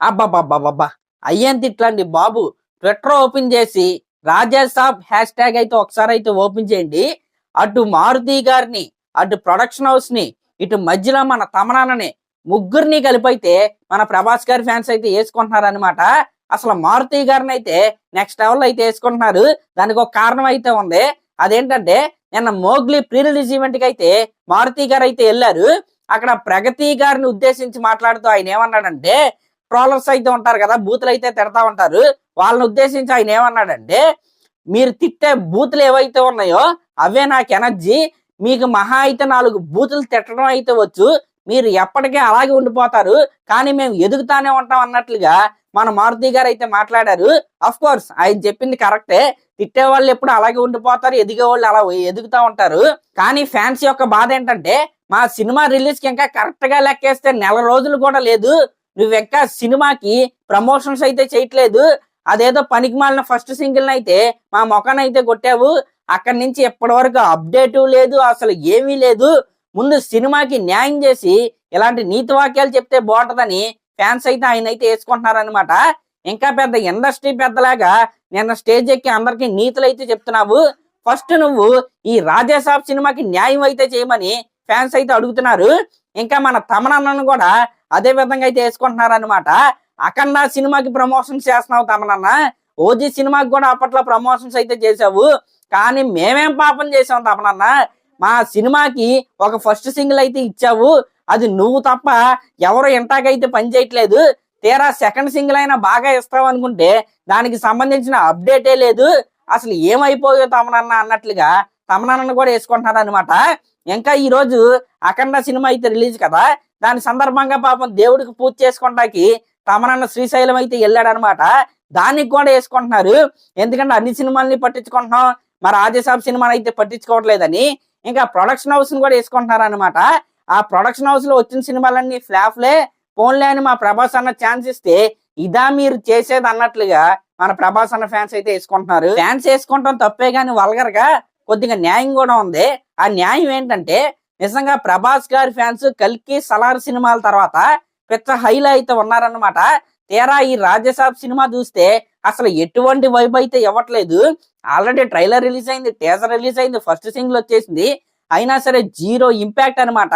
అబ్బాబ్బాబ్బా అయ్యేంత ఇట్లాంటి బాబు Twitter open చేసి రాజాసాబ్ హ్యాష్ ట్యాగ్ అయితే ఒకసారి అయితే ఓపెన్ చేయండి. అటు మారుతి గారిని అటు ప్రొడక్షన్ హౌస్ని ఇటు మధ్యలో మన తమనానని ముగ్గురిని కలిపైతే మన ప్రభాస్ గారి ఫ్యాన్స్ అయితే వేసుకుంటున్నారు అనమాట అసలు మారుతి గారిని అయితే నెక్స్ట్ లెవెల్ అయితే వేసుకుంటున్నారు. దానికి ఒక కారణం అయితే ఉంది. అదేంటంటే నిన్న మోగ్లీ ప్రీ రిలీజ్ ఈవెంట్కి అయితే మారుతి గారు అయితే వెళ్ళారు. అక్కడ ప్రగతి గారిని ఉద్దేశించి మాట్లాడుతూ ఆయన ఏమన్నాడంటే ట్రోలర్స్ అయితే ఉంటారు కదా బూతులు అయితే తిడతా ఉంటారు. వాళ్ళని ఉద్దేశించి ఆయన ఏమన్నాడంటే మీరు తిట్టే బూతులు ఏవైతే ఉన్నాయో అవే నాకు ఎనర్జీ మీకు మహా అయితే నాలుగు బూతులు తిట్టడం అయితే వచ్చు మీరు ఎప్పటికీ అలాగే ఉండిపోతారు కానీ మేము ఎదుగుతానే ఉంటాం అన్నట్లుగా మన మారుతి గారు అయితే మాట్లాడారు. అఫ్ కోర్స్ ఆయన చెప్పింది కరెక్టే తిట్టే వాళ్ళు ఎప్పుడు అలాగే ఉండిపోతారు ఎదిగే వాళ్ళు అలా ఎదుగుతా ఉంటారు. కానీ ఫ్యాన్స్ యొక్క బాధ ఏంటంటే మా సినిమా రిలీజ్కి ఇంకా కరెక్ట్గా లెక్కేస్తే నెల రోజులు కూడా లేదు నువ్వు సినిమాకి ప్రమోషన్స్ అయితే చేయట్లేదు. అదేదో పనికి మాలిన ఫస్ట్ సింగిల్ అయితే మా మొఖాన్ని అయితే కొట్టావు. అక్కడి నుంచి ఎప్పటి వరకు అప్డేట్ లేదు అసలు ఏమీ లేదు. ముందు సినిమాకి న్యాయం చేసి ఇలాంటి నీతి వాక్యాలు చెప్తే బాగుంటదని ఫ్యాన్స్ అయితే ఆయన అయితే వేసుకుంటున్నారనమాట ఇంకా పెద్ద ఇండస్ట్రీ పెద్దలాగా నిన్న స్టేజ్ ఎక్కి అందరికి నీతులు అయితే చెప్తున్నావు. ఫస్ట్ నువ్వు ఈ రాజేసాబ్ సినిమాకి న్యాయం అయితే చేయమని ఫ్యాన్స్ అయితే అడుగుతున్నారు. ఇంకా మన తమనన్నను కూడా అదే విధంగా అయితే వేసుకుంటున్నారు అనమాట అఖండ సినిమాకి ప్రమోషన్స్ చేస్తున్నావు తమనన్న. ఓజీ సినిమాకి కూడా అప్పట్లో ప్రమోషన్స్ అయితే చేసావు కానీ మేమేం పాపం చేసాం తమనన్న? మా సినిమాకి ఒక ఫస్ట్ సింగిల్ అయితే ఇచ్చావు. అది నువ్వు తప్ప ఎవరు ఇంటాకైతే పని చేయట్లేదు. తీరా సెకండ్ సింగిల్ అయినా బాగా ఇస్తావు అనుకుంటే దానికి సంబంధించిన అప్డేటే లేదు. అసలు ఏమైపోయో తమనన్న అన్నట్లుగా తమనన్నను కూడా వేసుకుంటున్నారు అనమాట ఇంకా ఈ రోజు అఖండ సినిమా అయితే రిలీజ్ కదా దాని సందర్భంగా పాపం దేవుడికి పూజ చేసుకోవడానికి తమనన్న శ్రీశైలం అయితే వెళ్ళాడనమాట. దానికి కూడా వేసుకుంటున్నారు. ఎందుకంటే అన్ని సినిమాల్ని పట్టించుకుంటున్నాం. మరి ఆదిసాబ్ సినిమాని అయితే పట్టించుకోవట్లేదని ఇంకా ప్రొడక్షన్ హౌస్ని కూడా వేసుకుంటున్నారు అనమాట ఆ ప్రొడక్షన్ హౌస్లో వచ్చిన సినిమాలన్నీ ఫ్లాప్లే. పోన్లే అని మా ప్రభాస్ అన్న ఛాన్స్ ఇస్తే ఇదా మీరు చేసేది అన్నట్లుగా మన ప్రభాస్ అన్న ఫ్యాన్స్ అయితే వేసుకుంటున్నారు. ఫ్యాన్స్ వేసుకుంటాం తప్పే కానీ వల్గర్గా కొద్దిగా న్యాయం కూడా ఉంది. ఆ న్యాయం ఏంటంటే నిజంగా ప్రభాస్ గారి ఫ్యాన్స్ కల్కి సలార్ సినిమాల తర్వాత పెద్ద హైలో అయితే ఉన్నారన్నమాట. తీరా ఈ రాజ్యసాబ్ సినిమా చూస్తే అసలు ఎటువంటి వైబ్ అయితే ఇవ్వట్లేదు. ఆల్రెడీ ట్రైలర్ రిలీజ్ అయింది టేజర్ రిలీజ్ అయింది ఫస్ట్ సింగిల్ వచ్చేసింది. అయినా సరే జీరో ఇంపాక్ట్ అనమాట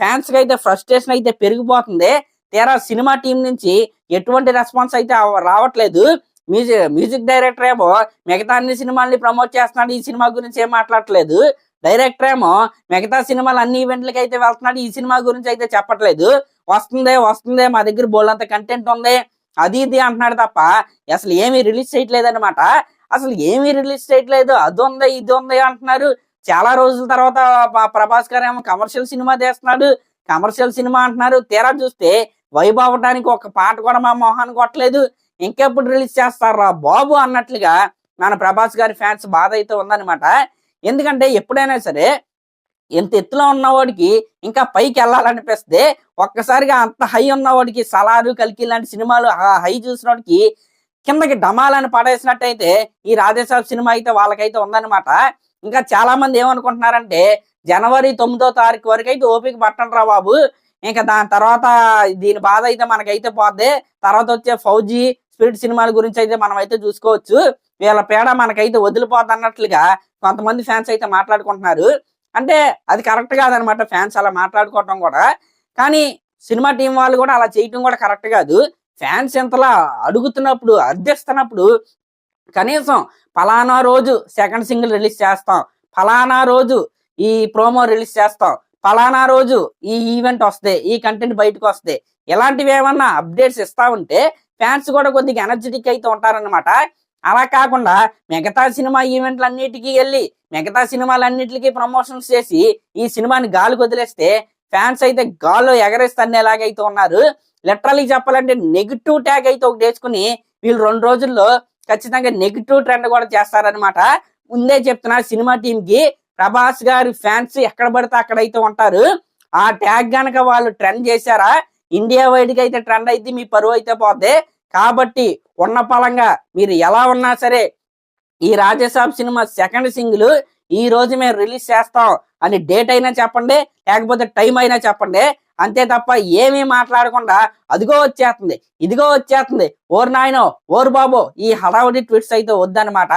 ఫ్యాన్స్కి అయితే ఫ్రస్ట్రేషన్ అయితే పెరిగిపోతుంది. తీరా సినిమా టీం నుంచి ఎటువంటి రెస్పాన్స్ అయితే రావట్లేదు. మ్యూజిక్ మ్యూజిక్ డైరెక్టర్ ఏమో మిగతా అన్ని సినిమాల్ని ప్రమోట్ చేస్తున్నాడు. ఈ సినిమా గురించి ఏం మాట్లాడట్లేదు. డైరెక్టర్ ఏమో మిగతా సినిమాలు అన్ని ఈవెంట్లకి అయితే వెళ్తున్నాడు. ఈ సినిమా గురించి అయితే చెప్పట్లేదు. వస్తుందే వస్తుందే మా దగ్గర బోల్డంత కంటెంట్ ఉంది. అది ఇది అంటున్నాడు తప్ప అసలు ఏమీ రిలీజ్ చేయట్లేదు అనమాట అసలు ఏమీ రిలీజ్ చేయట్లేదు. అది ఉంది ఇది ఉంది అంటున్నారు. చాలా రోజుల తర్వాత ప్రభాస్ గారు ఏమో కమర్షియల్ సినిమా తీస్తున్నాడు. కమర్షియల్ సినిమా అంటున్నారు. తీరా చూస్తే వైబ్ అవ్వడానికి ఒక పాట కూడా మా మొహాన్ని కొట్టలేదు. ఇంకెప్పుడు రిలీజ్ చేస్తారా బాబు అన్నట్లుగా మన ప్రభాస్ గారి ఫ్యాన్స్ బాధ అయితే ఉందన్నమాట. ఎందుకంటే ఎప్పుడైనా సరే ఎంత ఎత్తులో ఉన్నవాడికి ఇంకా పైకి వెళ్ళాలనిపిస్తే ఒక్కసారిగా అంత హై ఉన్నవాడికి సలారు కలికి లాంటి సినిమాలు ఆ హై చూసినోడికి కిందకి డమాలని పడేసినట్టయితే ఈ రాధేశ్వర సినిమా అయితే వాళ్ళకైతే ఉందన్నమాట. ఇంకా చాలా మంది ఏమనుకుంటున్నారంటే జనవరి తొమ్మిదో తారీఖు వరకు అయితే ఓపిక పట్టండి రా బాబు. ఇంకా దాని తర్వాత దీని బాధ అయితే మనకైతే పోద్ది. తర్వాత వచ్చే ఫౌజీ స్పిరిట్ సినిమాల గురించి అయితే మనం అయితే చూసుకోవచ్చు. వీళ్ళ పేడ మనకైతే వదిలిపోద్ది అన్నట్లుగా కొంతమంది ఫ్యాన్స్ అయితే మాట్లాడుకుంటున్నారు. అంటే అది కరెక్ట్ కాదనమాట ఫ్యాన్స్ అలా మాట్లాడుకోవటం కూడా. కానీ సినిమా టీం వాళ్ళు కూడా అలా చేయటం కూడా కరెక్ట్ కాదు. ఫ్యాన్స్ ఎంతలా అడుగుతున్నప్పుడు అర్థిస్తున్నప్పుడు కనీసం ఫలానా రోజు సెకండ్ సింగిల్ రిలీజ్ చేస్తాం. ఫలానా రోజు ఈ ప్రోమో రిలీజ్ చేస్తాం. ఫలానా రోజు ఈ ఈవెంట్ వస్తే ఈ కంటెంట్ బయటకు వస్తే ఇలాంటివి ఏమన్నా అప్డేట్స్ ఇస్తా ఉంటే ఫ్యాన్స్ కూడా కొద్దిగా ఎనర్జెటిక్ అయితే ఉంటారనమాట అలా కాకుండా మిగతా సినిమా ఈవెంట్లు అన్నిటికీ వెళ్ళి మిగతా సినిమాలన్నిటికీ ప్రమోషన్స్ చేసి ఈ సినిమాని గాలికి వదిలేస్తే ఫ్యాన్స్ అయితే గాల్లో ఎగరేస్తన్నేలాగైతే ఉన్నారు. లిటరలీ చెప్పాలంటే నెగిటివ్ ట్యాగ్ అయితే ఒకటి వేసుకుని వీళ్ళు రెండు రోజుల్లో ఖచ్చితంగా నెగిటివ్ ట్రెండ్ కూడా చేస్తారనమాట ముందే చెప్తున్నా సినిమా టీం కి ప్రభాస్ గారి ఫ్యాన్స్ ఎక్కడ పడితే అక్కడైతే ఉంటారు. ఆ ట్యాగ్ గనక వాళ్ళు ట్రెండ్ చేశారా ఇండియా వైడ్కి అయితే ట్రెండ్ అయితే మీ పరువు అయితే పోతే కాబట్టి ఉన్న పలంగా మీరు ఎలా ఉన్నా సరే ఈ రాజసాబ్ సినిమా సెకండ్ సింగిల్ ఈ రోజు మేము రిలీజ్ చేస్తాం అని డేట్ అయినా చెప్పండి లేకపోతే టైం అయినా చెప్పండి. అంతే తప్ప ఏమీ మాట్లాడకుండా అదిగో వచ్చేస్తుంది ఇదిగో వచ్చేస్తుంది. ఓరు నాయనో ఓరు బాబో ఈ హడావుడి ట్విట్స్ అయితే వద్దనమాట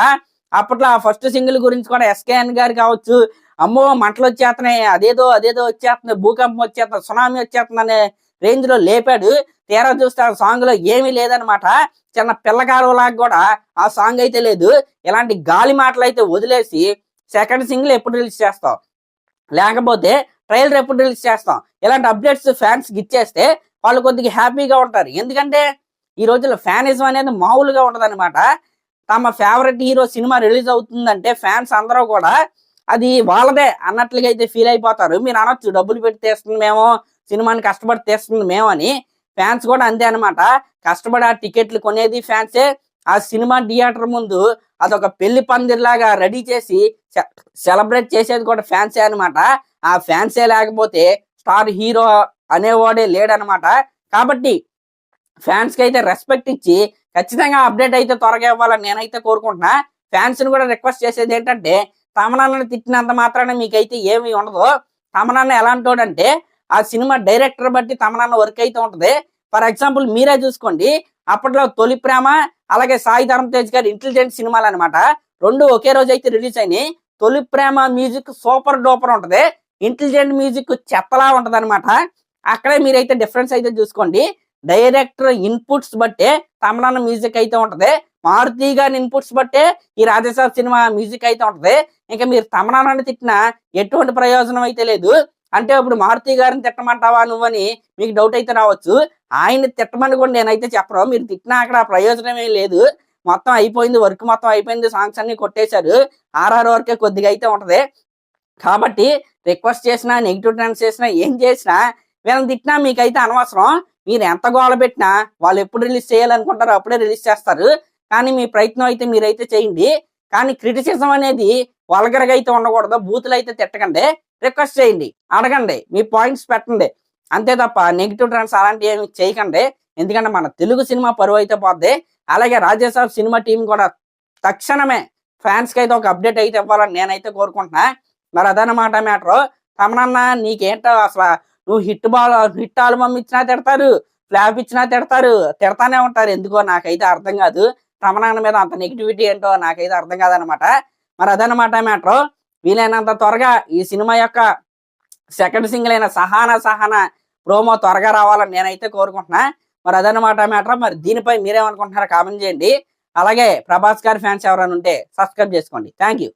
అప్పట్లో ఆ ఫస్ట్ సింగిల్ గురించి కూడా ఎస్కేఎన్ గారు కావచ్చు అమ్మో మంటలు వచ్చేస్తున్నాయి అదేదో అదేదో వచ్చేస్తుంది భూకంపం వచ్చేస్తుంది సునామీ వచ్చేస్తుంది అనే రేంజ్లో లేపాడు. తీరా చూస్తే ఆ సాంగ్లో ఏమీ లేదనమాట చిన్న పిల్లకారులాగా కూడా ఆ సాంగ్ అయితే లేదు. ఇలాంటి గాలి మాటలు అయితే వదిలేసి సెకండ్ సింగిల్ ఎప్పుడు రిలీజ్ చేస్తాం? లేకపోతే ట్రైలర్ ఎప్పుడు రిలీజ్ చేస్తాం? ఇలాంటి అప్డేట్స్ ఫ్యాన్స్ ఇచ్చేస్తే వాళ్ళు కొద్దిగా హ్యాపీగా ఉంటారు. ఎందుకంటే ఈ రోజుల్లో ఫ్యానిజం అనేది మామూలుగా ఉండదన్నమాట. తమ ఫేవరెట్ హీరో సినిమా రిలీజ్ అవుతుందంటే ఫ్యాన్స్ అందరూ కూడా అది వాళ్ళదే అన్నట్లుగా అయితే ఫీల్ అయిపోతారు. మీరు అనొచ్చు డబ్బులు పెట్టి తీస్తుంది మేము సినిమాని కష్టపడి తీస్తుంది మేము అని ఫ్యాన్స్ కూడా అంతే అనమాట కష్టపడి ఆ టికెట్లు కొనేది ఫ్యాన్సే. ఆ సినిమా థియేటర్ ముందు అదొక పెళ్ళి పందిర్లాగా రెడీ చేసి సెలబ్రేట్ చేసేది కూడా ఫ్యాన్సే అనమాట ఆ ఫ్యాన్సే లేకపోతే స్టార్ హీరో అనేవాడే లేడనమాట కాబట్టి ఫ్యాన్స్కి అయితే రెస్పెక్ట్ ఇచ్చి ఖచ్చితంగా అప్డేట్ అయితే త్వరగా ఇవ్వాలని నేనైతే కోరుకుంటున్నా. ఫ్యాన్స్ని కూడా రిక్వెస్ట్ చేసేది ఏంటంటే తమనాన్నని తిట్టినంత మాత్రాన మీకైతే ఏమీ ఉండదు. తమనాన్న ఎలాంటోడంటే ఆ సినిమా డైరెక్టర్ బట్టి తమనాన్న వర్క్ అయితే ఉంటది. ఫర్ ఎగ్జాంపుల్ మీరే చూసుకోండి. అప్పట్లో తొలి ప్రేమ అలాగే సాయి ధరమ్ తేజ్ గారి ఇంటెలిజెంట్ సినిమాలు అనమాట రెండు ఒకే రోజు అయితే రిలీజ్ అయినాయి. Tholi Prema music super duper ఉంటది. ఇంటెలిజెంట్ మ్యూజిక్ చెత్తలా ఉంటుంది అనమాట అక్కడే మీరైతే డిఫరెన్స్ అయితే చూసుకోండి. డైరెక్టర్ ఇన్పుట్స్ బట్టే తమలన్న మ్యూజిక్ అయితే ఉంటది. మారుతి గారి ఇన్పుట్స్ బట్టే ఈ రాజేశ్వర సినిమా మ్యూజిక్ అయితే ఉంటది. ఇంకా మీరు తమనాన్ని తిట్టిన ఎటువంటి ప్రయోజనం అయితే లేదు. అంటే ఇప్పుడు మారుతి గారిని తిట్టమంటావా నువ్వని మీకు డౌట్ అయితే రావచ్చు. ఆయన తిట్టమని కూడా నేనైతే చెప్పను. మీరు తిట్టినా అక్కడ ప్రయోజనం ఏం లేదు. మొత్తం అయిపోయింది వర్క్ మొత్తం అయిపోయింది సాంగ్స్ అన్ని కొట్టేశారు. ఆర్ఆర్ వరకే కొద్దిగా అయితే ఉంటది. కాబట్టి రిక్వెస్ట్ చేసినా నెగిటివ్ ట్రెండ్స్ చేసినా ఏం చేసినా వీళ్ళని తిట్టినా మీకైతే అనవసరం. మీరు ఎంత గోల పెట్టినా వాళ్ళు ఎప్పుడు రిలీజ్ చేయాలనుకుంటారో అప్పుడే రిలీజ్ చేస్తారు. కానీ మీ ప్రయత్నం అయితే మీరైతే చేయండి. కానీ క్రిటిసిజం అనేది వల్గర్గా అయితే ఉండకూడదు. బూతులు అయితే తిట్టకండి. రిక్వెస్ట్ చేయండి. అడగండి. మీ పాయింట్స్ పెట్టండి. అంతే తప్ప నెగిటివ్ ట్రెండ్స్ అలాంటివి ఏమి చేయకండి. ఎందుకంటే మన తెలుగు సినిమా పరువు అయితే పోద్ది. అలాగే రాజేశ్వర సినిమా టీం కూడా తక్షణమే ఫ్యాన్స్కి అయితే ఒక అప్డేట్ అయితే ఇవ్వాలని నేనైతే కోరుకుంటున్నా. మరి అదనమాట మ్యాటర్ తమనన్న నీకేంటో అసలు నువ్వు హిట్ బాల్ హిట్ ఆల్బమ్ ఇచ్చినా తిడతారు. ఫ్లాప్ ఇచ్చినా తిడతారు. తిడతానే ఉంటారు. ఎందుకో నాకైతే అర్థం కాదు. తమనాన్న మీద అంత నెగిటివిటీ ఏంటో నాకైతే అర్థం కాదనమాట మరి అదనమాట మ్యాటర్ వీలైనంత త్వరగా ఈ సినిమా యొక్క సెకండ్ సింగిల్ అయిన సహానా సహానా ప్రోమో త్వరగా రావాలని నేనైతే కోరుకుంటున్నా. మరి అదనమాట మ్యాటర్. మరి దీనిపై మీరేమనుకుంటున్నారో కామెంట్ చేయండి. అలాగే ప్రభాస్ గారి ఫ్యాన్స్ ఎవరైనా ఉంటే సబ్స్క్రైబ్ చేసుకోండి. Thank you